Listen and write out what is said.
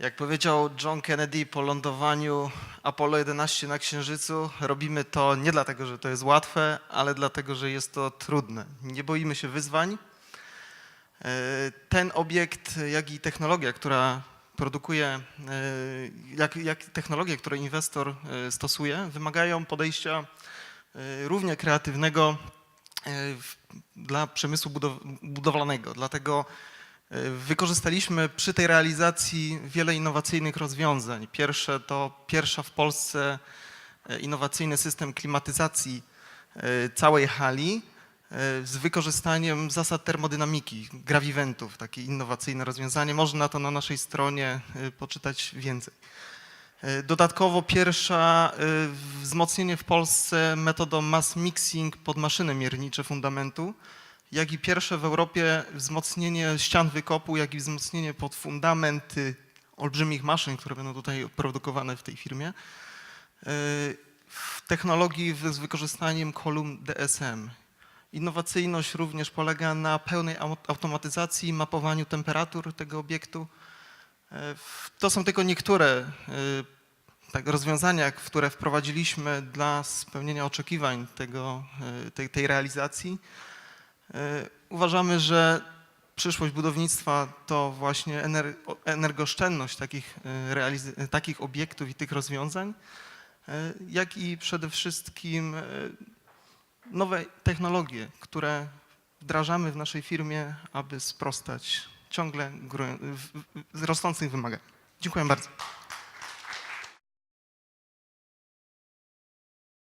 Jak powiedział John Kennedy po lądowaniu Apollo 11 na Księżycu, robimy to nie dlatego, że to jest łatwe, ale dlatego, że jest to trudne. Nie boimy się wyzwań. E, Ten obiekt, jak i technologia, która produkuje, e, jak, jak technologie, które inwestor e, stosuje, wymagają podejścia równie kreatywnego dla przemysłu budow- budowlanego. Dlatego wykorzystaliśmy przy tej realizacji wiele innowacyjnych rozwiązań. Pierwsze to pierwsza w Polsce e, innowacyjny system klimatyzacji e, całej hali e, z wykorzystaniem zasad termodynamiki, grawiventów, takie innowacyjne rozwiązanie. Można to na naszej stronie poczytać więcej. Dodatkowo pierwsza wzmocnienie w Polsce metodą mass mixing pod maszyny miernicze fundamentu, jak i pierwsze w Europie wzmocnienie ścian wykopu, jak i wzmocnienie pod fundamenty olbrzymich maszyn, które będą tutaj produkowane w tej firmie, e, w technologii z wykorzystaniem kolumn DSM. Innowacyjność również polega na pełnej au- automatyzacji mapowaniu temperatur tego obiektu. E, To są tylko niektóre e, tak, rozwiązania, które wprowadziliśmy dla spełnienia oczekiwań tego, tej, tej realizacji. E, Uważamy, że przyszłość budownictwa to właśnie energooszczędność takich, e, realiz- takich obiektów i tych rozwiązań, e, jak i przede wszystkim e, nowe technologie, które wdrażamy w naszej firmie, aby sprostać ciągle rosnących wymaganiom. Dziękuję bardzo.